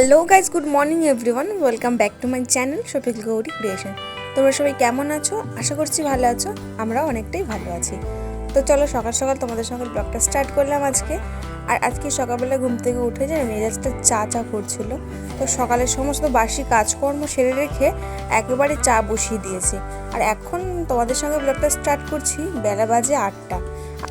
Hello guys good morning everyone. Welcome back to my channel Shafiq Gauri creation. তোমরা সবাই কেমন আছো? আশা করছি ভালো আছো। আমরাও অনেকটাই ভালো আছি। তো চলো সকাল সকাল তোমাদের সঙ্গে ব্লগটা স্টার্ট করলাম আজকে। আর আজকে সকালবেলা ঘুম থেকে উঠে যে মেজাজটা চা চা করছিল। তো সকালের সমস্ত বাসি কাজকর্ম সেরে রেখে একেবারে চা বসিয়ে দিয়েছি। আর এখন তোমাদের সঙ্গে ব্লগটা স্টার্ট করছি বেলা বাজে আটটা।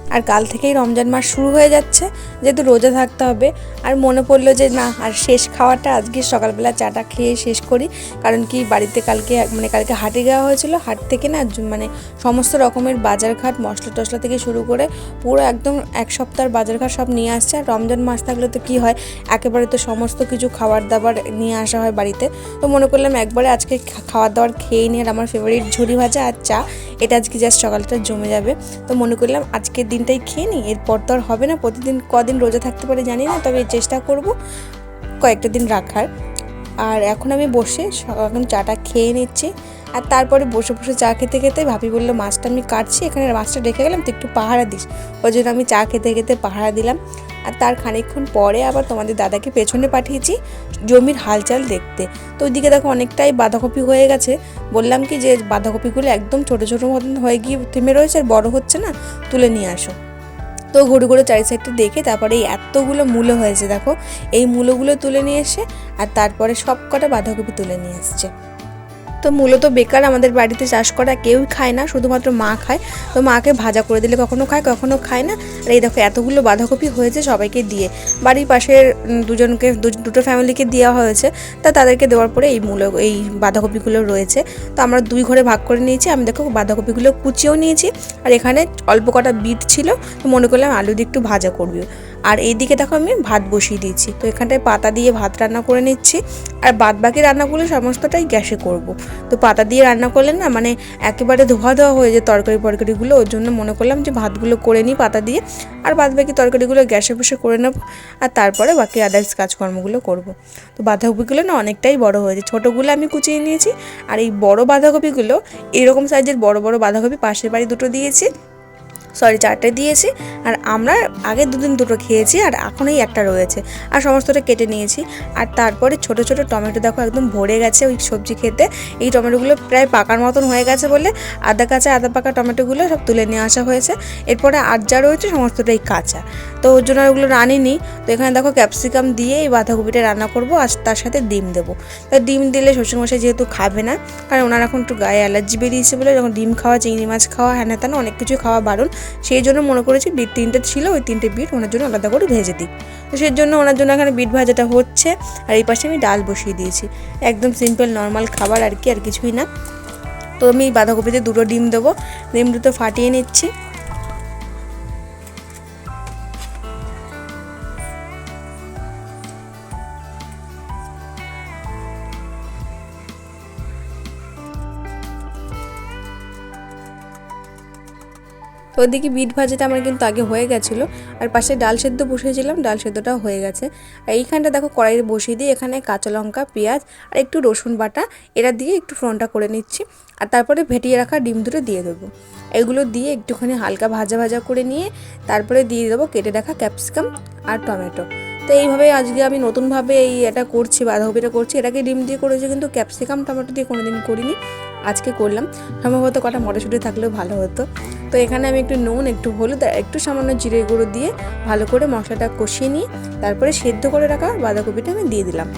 আর কাল থেকেই রমজান মাস শুরু হয়ে যাচ্ছে, যেহেতু রোজা থাকতে হবে। আর মনে পড়ল যে, না, আর শেষ খাওয়াটা আজকে সকালবেলা চাটা খেয়ে শেষ করি। কারণ কি, বাড়িতে কালকে মানে কালকে হাটে যাওয়া হয়েছিল। হাট থেকে না মানে সমস্ত রকমের বাজার ঘাট মশলা টশলা থেকে শুরু করে পুরো একদম এক সপ্তাহের বাজার ঘাট সব নিয়ে আসছে। আর রমজান মাস থাকলে তো কী হয়, একেবারে তো সমস্ত কিছু খাবার দাবার নিয়ে আসা হয় বাড়িতে। তো মনে করলাম একবারে আজকে খা- খাবার দাবার খেয়ে নিয়ে আর আমার ফেভারিট ঝুড়ি ভাজা আর চা, এটা আজকে জাস্ট সকালটা জমে যাবে। তো মনে করলাম আজকের দিনটাই খেয়ে নিই। এরপর তো আর হবে না, প্রতিদিন কদিন রোজা থাকতে পারে জানি না, তবে চেষ্টা করব কয়েকটা দিন রাখার। আর এখন আমি বসে এখন চাটা খেয়ে নিচ্ছি। আর তারপরে বসে বসে চা খেতে খেতে ভাবি বলল, মাছটা আমি কাটছি, এখানে মাছটা রেখে গেলাম তো একটু পাহারা দিস। ওই জন্য আমি চা খেতে খেতে পাহারা দিলাম। আর তার খানিকক্ষণ পরে আবার তোমাদের দাদাকে পেছনে পাঠিয়েছি জমির হালচাল দেখতে। তো ওইদিকে দেখো অনেকটাই বাঁধাকপি হয়ে গেছে। বললাম কি যে বাঁধাকপিগুলো একদম ছোটো ছোটো মতন হয়ে গিয়ে থেমে রয়েছে আর বড় হচ্ছে না, তুলে নিয়ে আসো। তো ঘুরে ঘুরে চারি সাইডটা দেখে তারপরে এই এতগুলো মূলো হয়েছে দেখো। এই মূলোগুলো তুলে নিয়ে এসে আর তারপরে সব কটা বাঁধাকপি তুলে নিয়ে এসছে তো মূলত বেকার আমাদের বাড়িতে চাষ করা কেউই খায় না, শুধুমাত্র মা খায়। তো মাকে ভাজা করে দিলে কখনো খায় কখনো খায় না। আর এই দেখো, এতগুলো বাঁধাকপি হয়েছে সবাইকে দিয়ে। বাড়ির পাশের দুজনকে দুটো ফ্যামিলিকে দেওয়া হয়েছে। তা তাদেরকে দেওয়ার পরে এই মূল এই বাঁধাকপিগুলো রয়েছে। তো আমরা দুই ঘরে ভাগ করে নিয়েছি। আমি দেখো, বাঁধাকপিগুলো কুচিয়েও নিয়েছি। আর এখানে অল্প কটা বিট ছিল। তো মনে করলাম আলু দিয়ে একটু ভাজা করবি। আর এইদিকে দেখো আমি ভাত বসিয়ে দিয়েছি। তো এখানটায় পাতা দিয়ে ভাত রান্না করে নিচ্ছি। আর বাদ বাকি রান্নাগুলো সমস্তটাই গ্যাসে করব। তো পাতা দিয়ে রান্না করলে না মানে একেবারে ধোয়া ধোয়া হয়ে যায় তরকারি ফরকারিগুলো। ওর জন্য মনে করলাম যে ভাতগুলো করে নিই পাতা দিয়ে। আর বাদ বাকি তরকারিগুলো গ্যাসে বসে করে নেব। আর তারপরে বাকি আদার্স কাজকর্মগুলো করব। তো বাঁধাকপিগুলো না অনেকটাই বড় হয়েছে ছোটোগুলো আমি কুচিয়ে নিয়েছি। আর এই বড় বাঁধাকপিগুলো এরকম সাইজের বড় বড় বাঁধাকপি পাশের বাড়ি দুটো দিয়েছি। সরি, চারটে দিয়েছি আর আমরা আগে দুদিন দুটো খেয়েছি আর এখন এই একটা রয়েছে। আর সমস্তটা কেটে নিয়েছি। আর তারপরে ছোট ছোট টমেটো দেখো একদম ভরে গেছে ওই সবজি খেতে। এই টমেটোগুলো প্রায় পাকার মতন হয়ে গেছে বলে আদা কাঁচা, আদা পাকা টমেটোগুলো সব তুলে নিয়ে আসা হয়েছে। এরপরে আর যা রয়েছে সমস্তটাই কাঁচা। তো ওর জন্য ওগুলো রানিনি তো এখানে দেখো ক্যাপসিকাম দিয়ে এই বাঁধাকপিটা রান্না করব আর তার সাথে ডিম দেবো। তো ডিম দিলে শ্বশুরমশাই যেহেতু খাবে না, কারণ ওনার এখন একটু গায়ে অ্যালার্জি বেরিয়েছে বলে যখন ডিম খাওয়া, চিংড়ি মাছ খাওয়া, হ্যানা ত্যানা অনেক কিছু খাওয়া বারণ। সেই জন্য মনে করেছি বিট তিনটে ছিল, ওই তিনটে বিট ওনার জন্য আলাদা করে ভেজে দিই। তো সেই জন্য ওনার জন্য এখানে বিট ভাজাটা হচ্ছে আর এই পাশে আমি ডাল বসিয়ে দিয়েছি। একদম সিম্পল নর্মাল খাবার আর কি, আর কিছুই না। তো আমি বাঁধাকপিতে দুটো ডিম দেবো। ডিম দুটো ফাটিয়ে নিচ্ছি। ওদিকে বিট ভাজাটা আমার কিন্তু আগে হয়ে গেছিল, আর পাশে ডাল সেদ্ধ বসিয়েছিলাম, ডাল সেদ্ধটাও হয়ে গেছে। আর এইখানটা দেখো কড়াইয়ে বসিয়ে দিয়ে এখানে কাঁচা লঙ্কা, পেঁয়াজ, আর একটু রসুন বাটা এরা দিয়ে একটু ফ্রনটা করে নিচ্ছি, আর তারপরে ভেটিয়ে রাখা ডিম দুটো দিয়ে দেবো। এগুলো দিয়ে একটুখানি হালকা ভাজা ভাজা করে নিয়ে তারপরে দিয়ে দেবো কেটে রাখা ক্যাপসিকাম আর টমেটো। তো এইভাবে আজকে আমি নতুনভাবে এই এটা করছি, বাঁধাকপিটা করছি, এটাকে ডিম দিয়ে করেছি কিন্তু ক্যাপসিকাম, টমেটো দিয়ে কোনোদিন করিনি। আজকে করলাম। সম্ভবত কটা মটরশুঁটি থাকলেও ভালো হতো। তো এখানে আমি একটু নুন, একটু হলুদ আর একটু সামান্য জিরে গুঁড়ো দিয়ে ভালো করে মশলাটা কষিয়ে নিয়ে তারপরে সেদ্ধ করে রাখা বাঁধাকপিটা আমি দিয়ে দিলাম।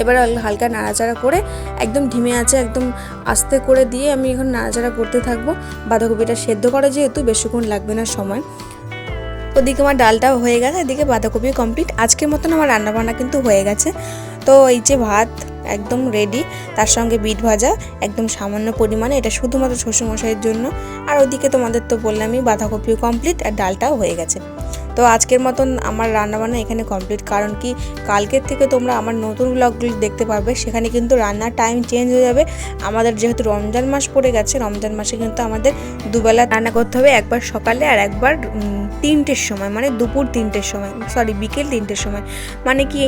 এবার হালকা নাড়াচাড়া করে একদম ধিমে আছে, একদম আস্তে করে দিয়ে আমি এখন নাড়াচাড়া করতে থাকব। বাঁধাকপিটা সেদ্ধ করা যেহেতু বেশিক্ষণ লাগবে না সময়। ওদিকে আমার ডালটাও হয়ে গেছে, এদিকে বাঁধাকপিও কমপ্লিট আজকের মতন আমার রান্নাবান্না কিন্তু হয়ে গেছে। তো এই যে ভাত একদম রেডি তার সঙ্গে বিট ভাজা একদম সামান্য পরিমাণে, এটা শুধুমাত্র শ্বশুরমশাইয়ের জন্য। আর ওদিকে তোমাদের তো বললামই, বাঁধাকপিও কমপ্লিট আর ডালটাও হয়ে গেছে। তো আজকের মতন আমার রান্নাবান্না এখানে কমপ্লিট কারণ কি, কালকের থেকে তোমরা আমার নতুন ব্লগগুলো দেখতে পারবে। সেখানে কিন্তু রান্নার টাইম চেঞ্জ হয়ে যাবে। আমাদের যেহেতু রমজান মাস পড়ে গেছে, রমজান মাসে কিন্তু আমাদের দুবেলা রান্না করতে হবে, একবার সকালে আর একবার তিনটের সময় মানে দুপুর তিনটের সময় সরি বিকেল তিনটের সময়। মানে কি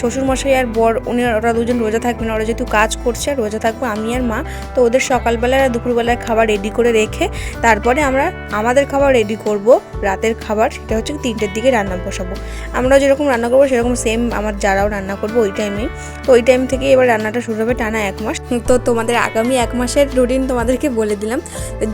শ্বশুরমশাই আর বর, উনি, ওরা দুজন রোজা থাকবেন ওরা যেহেতু কাজ করছে, আর রোজা থাকব আমি আর মা। তো ওদের সকালবেলা আর দুপুরবেলায় খাবার রেডি করে রেখে, তারপরে আমরা আমাদের খাবার রেডি করব, রাতের খাবার, সেটা হচ্ছে তিনটের দিকে রান্না বসাবো। আমরাও যেরকম রান্না করব, সেরকম সেম আমার যারাও রান্না করব ওই টাইমেই তো ওই টাইম থেকে এবার রান্নাটা শুরু হবে টানা এক মাস। তো তোমাদের আগামী এক মাসের রুটিন তোমাদেরকে বলে দিলাম।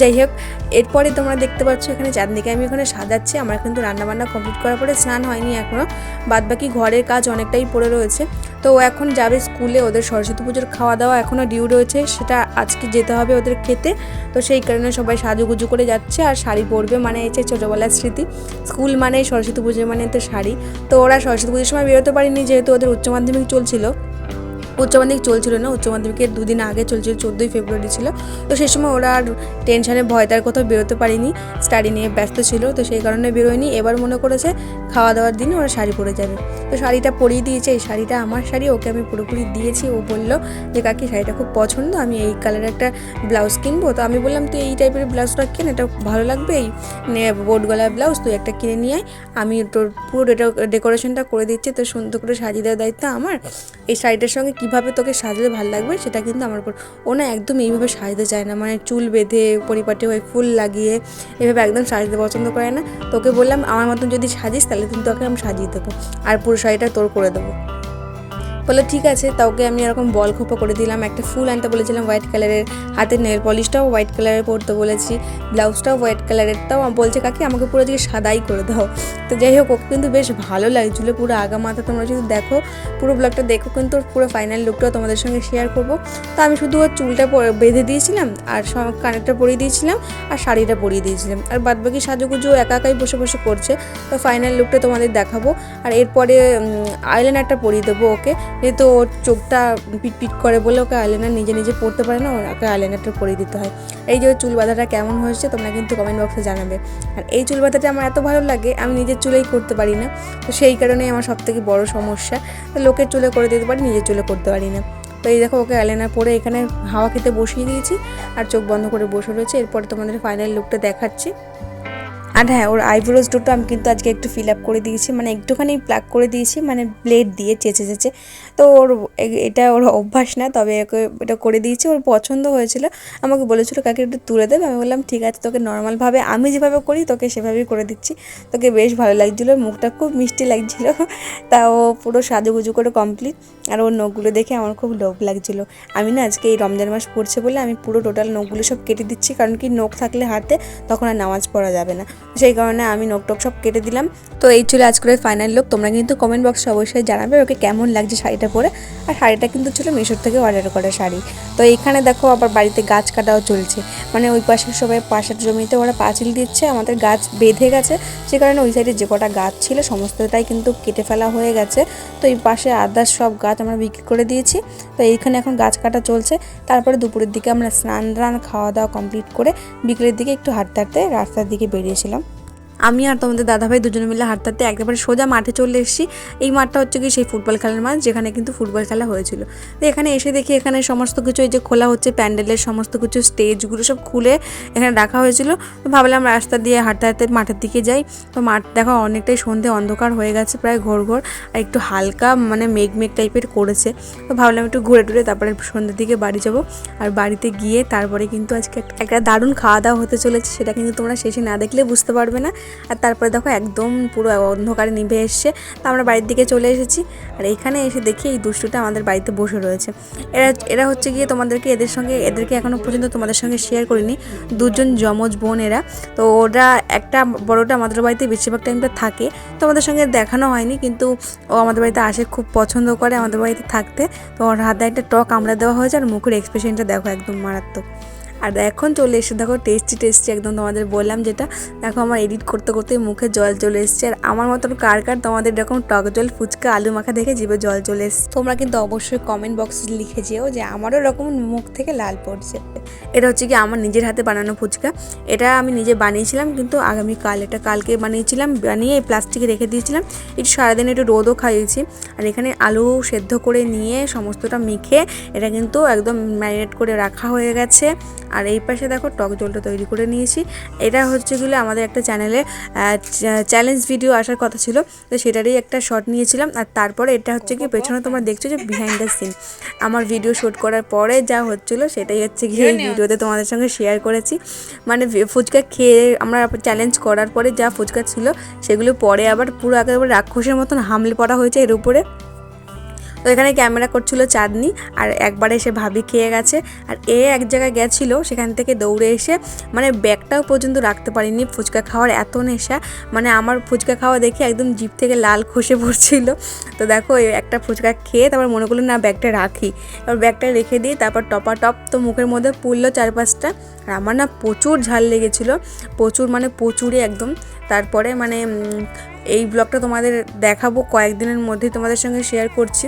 যাই হোক, এরপরে তোমরা দেখতে পাচ্ছ এখানে চাঁদনিকে আমি ওখানে সাজাচ্ছি। আমার কিন্তু রান্নাবান্না কমপ্লিট করার পরে স্নান হয়নি এখনও বাদ বাকি ঘরের কাজ অনেকটাই পড়ে রয়েছে। তো এখন যাবে স্কুলে ওদের সরস্বতী পুজোর খাওয়া দাওয়া এখনও ডিউ রয়েছে। সেটা আজকে যেতে হবে ওদের খেতে। তো সেই কারণে সবাই সাজুগুজু করে যাচ্ছে। আর শাড়ি পরবে মানে এই ছোটোবেলার স্মৃতি। স্কুল মানেই সরস্বতী পুজো মানে তো শাড়ি। তো ওরা সরস্বতী পুজোর সময় বেরোতে পারিনি যেহেতু ওদের উচ্চ মাধ্যমিক চলছিল। উচ্চ মাধ্যমিক চলছিল না, উচ্চ মাধ্যমিকের দুদিন আগে চলছিল, চোদ্দোই ফেব্রুয়ারি ছিল। তো সেই সময় ওরা আর টেনশনে ভয় তার কোথাও বেরোতে পারিনি স্টাডি নিয়ে ব্যস্ত ছিল, তো সেই কারণে বেরোয়নি। এবার মনে করেছে খাওয়া দাওয়ার দিনে ওরা শাড়ি পরে যাবে। তো শাড়িটা পরিয়ে দিয়েছে, এই শাড়িটা আমার শাড়ি, ওকে আমি পুরোপুরি দিয়েছি। ও বলল, যে কাকি, শাড়িটা খুব পছন্দ, আমি এই কালারের একটা ব্লাউজ কিনবো। তো আমি বললাম, তুই এই টাইপের ব্লাউজটা কেন? এটা ভালো লাগবে? এই বোট গলার ব্লাউজ তুই একটা কিনে নিয়ে আয়। আমি তোর পুরো ডেকোরেশনটা করে দিচ্ছি তো সুন্দর করে সাজিয়ে দেওয়ার দায়িত্ব আমার। এই শাড়িটার সঙ্গে কীভাবে তোকে সাজলে ভালো লাগবে সেটা কিন্তু আমার উপর ও না একদম এইভাবে সাজতে চায় না। মানে চুল বেঁধে পরিপাটি হয়ে ফুল লাগিয়ে এভাবে একদম সাজতে পছন্দ করে না। তোকে বললাম, আমার মতন যদি সাজিস তাহলে কিন্তু তোকে আমি সাজিয়ে দেবো। আর পুরো শাড়িটা তোর করে দেবো। বলে, ঠিক আছে তা ওকে আমি এরকম বল খোপা করে দিলাম। একটা ফুল আনতে বলেছিলাম হোয়াইট কালারের হাতের নেল পলিশটাও হোয়াইট কালারের পরতে বলেছি, ব্লাউজটাও হোয়াইট কালারের। তাও বলছে, কাকি, আমাকে পুরো দিকে সাদাই করে দাও। তো যাই হোক, ওকে কিন্তু বেশ ভালো লাগছিল পুরো আগা মাথা। তোমরা যদি দেখো, পুরো ব্লগটা দেখো, কিন্তু ওর পুরো ফাইনাল লুকটাও তোমাদের সঙ্গে শেয়ার করব। তো আমি শুধু ওর চুলটা বেঁধে দিয়েছিলাম, আর কানেরটা পরিয়ে দিয়েছিলাম, আর শাড়িটা পরিয়ে দিয়েছিলাম। আর বাদ বাকি সাজুগুজু একা একাই বসে বসে করছে। তো ফাইনাল লুকটা তোমাদের দেখাবো। আর এরপরে আইলাইনারটা পরিয়ে দেবো ওকে। যেহেতু ওর চোখটা পিট পিট করে বলে ওকে আইলাইনার নিজে নিজে পড়তে পারে না, ওকে আইলাইনারটা পরিয়ে দিতে হয়। এই যে চুল বাঁধাটা কেমন হয়েছে তোমরা কিন্তু কমেন্ট বক্সে জানাবে। আর এই চুল বাঁধাটা আমার এত ভালো লাগে, আমি নিজের চুলেই করতে পারি না। তো সেই কারণেই আমার সব থেকে বড় সমস্যা, তো লোকের চুলে করে দিতে পারি, নিজের চুলে করতে পারি না। তো এই দেখো ওকে আইলাইনার পরে এখানে হাওয়া খেতে বসিয়ে দিয়েছি আর চোখ বন্ধ করে বসে রয়েছে। এরপরে তোমাদের ফাইনাল লুকটা দেখাচ্ছি। আর হ্যাঁ ওর আইব্রোজ দুটো আমি কিন্তু আজকে একটু ফিল আপ করে দিয়েছি মানে একটুখানি প্লাক করে দিয়েছি মানে ব্লেড দিয়ে চেঁচে চেঁচে। তো ওর এটা ওর অভ্যাস না, তবে ওকে এটা করে দিয়েছি, ওর পছন্দ হয়েছিল। আমাকে বলেছিল, কাকে, একটু তুলে দেবে? আমি বললাম, ঠিক আছে, তোকে নর্মালভাবে, আমি যেভাবে করি, তোকে সেভাবেই করে দিচ্ছি। তোকে বেশ ভালো লাগছিল, মুখটা খুব মিষ্টি লাগছিল। তা ও পুরো সাজুগুজু করে কমপ্লিট আর ওর নখগুলো দেখে আমার খুব লোভ লাগছিল। আমি না আজকে এই রমজান মাস পড়ছে বলে আমি পুরো টোটাল নখগুলো সব কেটে দিচ্ছি, কারণ কি নখ থাকলে হাতে তখন আর নামাজ পড়া যাবে না। সেই কারণে আমি নখ টক সব কেটে দিলাম। তো এই ছিল আজকের ফাইনাল লোক তোমরা কিন্তু কমেন্ট বক্সে অবশ্যই জানাবে, ওকে কেমন লাগছে শাড়িটা পরে আর শাড়িটা কিন্তু ছিল মিশোর থেকে অর্ডার করা শাড়ি। তো এইখানে দেখো আবার বাড়িতে গাছ কাটাও চলছে। মানে ওই পাশের সবাই পাশের জমিতে ওরা পাঁচিল দিচ্ছে, আমাদের গাছ বেঁধে গেছে। সে কারণে ওই সাইডে যে কটা গাছ ছিল, সমস্তটাই কিন্তু কেটে ফেলা হয়ে গেছে। তো এই পাশে আদার্স সব গাছ আমরা বিক্রি করে দিয়েছি। তো এইখানে এখন গাছ কাটা চলছে। তারপরে দুপুরের দিকে আমরা স্নান টান খাওয়া দাওয়া কমপ্লিট করে বিকেলের দিকে একটু হাঁটতে হাঁটতে রাস্তার দিকে বেরিয়েছিলাম। আমি আর তোমাদের দাদাভাই দুজনে মিলে হাঁটতে হাঁটতে একেবারে সোজা মাঠে চলে এসেছি। এই মাঠটা হচ্ছে কি সেই ফুটবল খেলার মাঠ, যেখানে কিন্তু ফুটবল খেলা হয়েছিল। তো এখানে এসে দেখি এখানে সমস্ত কিছু, এই যে খোলা হচ্ছে প্যান্ডেলের সমস্ত কিছু, স্টেজগুলো সব খুলে এখানে রাখা হয়েছিল। তো ভাবলাম রাস্তা দিয়ে হাঁটতে হাঁটতে মাঠের দিকে যাই। তো মাঠ দেখো অনেকটাই সন্ধে, অন্ধকার হয়ে গেছে, প্রায় ঘোর ঘোর, আর একটু হালকা মানে মেঘ মেঘ টাইপের করেছে। তো ভাবলাম একটু ঘুরে টুরে তারপরে সন্ধ্যের দিকে বাড়ি যাব। আর বাড়িতে গিয়ে তারপরে কিন্তু আজকে একটা- একটা দারুণ খাওয়া দাওয়া হতে চলেছে, সেটা কিন্তু তোমরা শেষে না দেখলে বুঝতে পারবে না। আর তারপরে দেখো একদম পুরো অন্ধকারে নিভে এসছে। তো আমরা বাড়ির দিকে চলে এসেছি। আর এখানে এসে দেখি এই দুষ্টুটা আমাদের বাড়িতে বসে রয়েছে। এরা এরা হচ্ছে গিয়ে তোমাদেরকে এদের সঙ্গে, এদেরকে এখনও পর্যন্ত তোমাদের সঙ্গে শেয়ার করিনি। দুজন যমজ বোন এরা। তো ওরা একটা বড়টা আমাদের বাড়িতে বেশিরভাগ টাইমটা থাকে। তো আমাদের সঙ্গে দেখানো হয়নি, কিন্তু ও আমাদের বাড়িতে আসে, খুব পছন্দ করে আমাদের বাড়িতে থাকতে। তো ওর হাতে একটা টক আমরা দেওয়া হয়েছে আর মুখের এক্সপ্রেশনটা দেখো একদম মারাত্মক। আর এখন চলে এসে দেখো টেস্টি টেস্টি একদম তোমাদের বললাম যেটা। দেখো আমার এডিট করতে করতে মুখে জল চলে এসছে। আর আমার মতন কার কার তোমাদের এরকম টক জল, ফুচকা, আলু মাখা দেখে জিভে জল চলে এসছে? তোমরা কিন্তু অবশ্যই কমেন্ট বক্সে লিখে যেও যে আমারও এরকম মুখ থেকে লাল পড়ছে। এটা হচ্ছে কি আমার নিজের হাতে বানানো ফুচকা। এটা আমি নিজে বানিয়েছিলাম কিন্তু আগামীকাল, এটা কালকে বানিয়েছিলাম, বানিয়ে প্লাস্টিকে রেখে দিয়েছিলাম। একটু সারাদিন একটু রোদও খাইয়েছি। আর এখানে আলু সেদ্ধ করে নিয়ে সমস্তটা মেখে এটা কিন্তু একদম ম্যারিনেট করে রাখা হয়ে গেছে। আর এই পাশে দেখো টক জলটা তৈরি করে নিয়েছি। এটা হচ্ছে গেলে আমাদের একটা চ্যানেলে চ্যালেঞ্জ ভিডিও আসার কথা ছিল। তো সেটারই একটা শট নিয়েছিলাম। আর তারপরে এটা হচ্ছে কি পেছনে তোমরা দেখছ যে বিহাইন্ড দ্য সিন আমার ভিডিও শ্যুট করার পরে যা হচ্ছিল সেটাই হচ্ছে গিয়ে এই ভিডিওতে তোমাদের সঙ্গে শেয়ার করেছি। মানে ফুচকা খেয়ে আমরা চ্যালেঞ্জ করার পরে যা ফুচকা ছিল সেগুলো পরে আবার পুরো একেবারে রাক্ষসের মতন হামলে পড়া হয়েছে এর উপরে। তো এখানে ক্যামেরা করছিল চাঁদনি আর একবার এসে ভাবি খেয়ে গেছে। আর এ এক জায়গায় গেছিল, সেখান থেকে দৌড়ে এসে মানে ব্যাগটাও পর্যন্ত রাখতে পারিনি, ফুচকা খাওয়ার এত নেশা। মানে আমার ফুচকা খাওয়া দেখে একদম জিভ থেকে লাল খসে পড়ছিল। তো দেখো একটা ফুচকা খেয়ে তারপর মনে করল না, ব্যাগটা রাখি। এবার ব্যাগটা রেখে দিই তারপর টপা টপ তো মুখের মধ্যে পুড়লো চার পাঁচটা আর আমার না প্রচুর ঝাল লেগেছিলো, প্রচুর মানে প্রচুরই একদম। তারপরে মানে এই ব্লগটা তোমাদের দেখাবো, কয়েকদিনের মধ্যেই তোমাদের সঙ্গে শেয়ার করছি।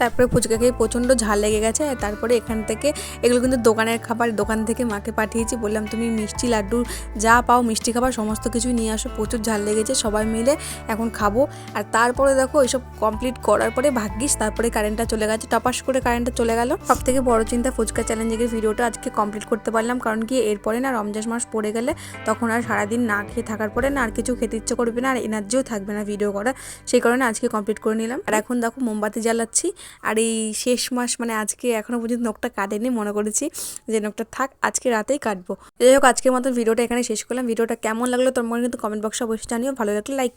তারপরে ফুচকা খেয়ে প্রচণ্ড ঝাল লেগে গেছে তারপরে এখান থেকে, এগুলো কিন্তু দোকানের খাবার, দোকান থেকে মাকে পাঠিয়েছি, বললাম তুমি মিষ্টি লাড্ডু যা পাও, মিষ্টি খাবার সমস্ত কিছুই নিয়ে আসো, প্রচুর ঝাল লেগেছে, সবাই মিলে এখন খাব। আর তারপরে দেখো এইসব কমপ্লিট করার পরে ভাগ্যিস, তারপরে কারেন্টটা চলে গেছে, টপাস করে কারেন্টটা চলে গেল। সব থেকে বড় চিন্তা ফুচকা চ্যালেঞ্জের ভিডিওটা আজকে কমপ্লিট করতে পারলাম, কারণ কি এরপরে না রমজান মাস পড়ে গেলে তখন আর সারাদিন না খেয়ে থাকার পরে না আর কিছু খেতে ইচ্ছে করবে না, আর এনার্জিও থাকবে না ভিডিও করা সেই কারণে আজকে কমপ্লিট করে নিলাম। আর এখন দেখো মোমবাতি জ্বালাচ্ছি আর এই শেষ মাস মানে আজকে এখনও পর্যন্ত নখটা কাটেনি, মনে করেছি যে নখটা থাক, আজকে রাতেই কাটবো। যাই হোক, আজকের মতো ভিডিওটা এখানে শেষ করলাম। ভিডিওটা কেমন লাগল তোমার কিন্তু কমেন্ট বক্সে অবশ্যই জানিও। ভালো লাগলে লাইক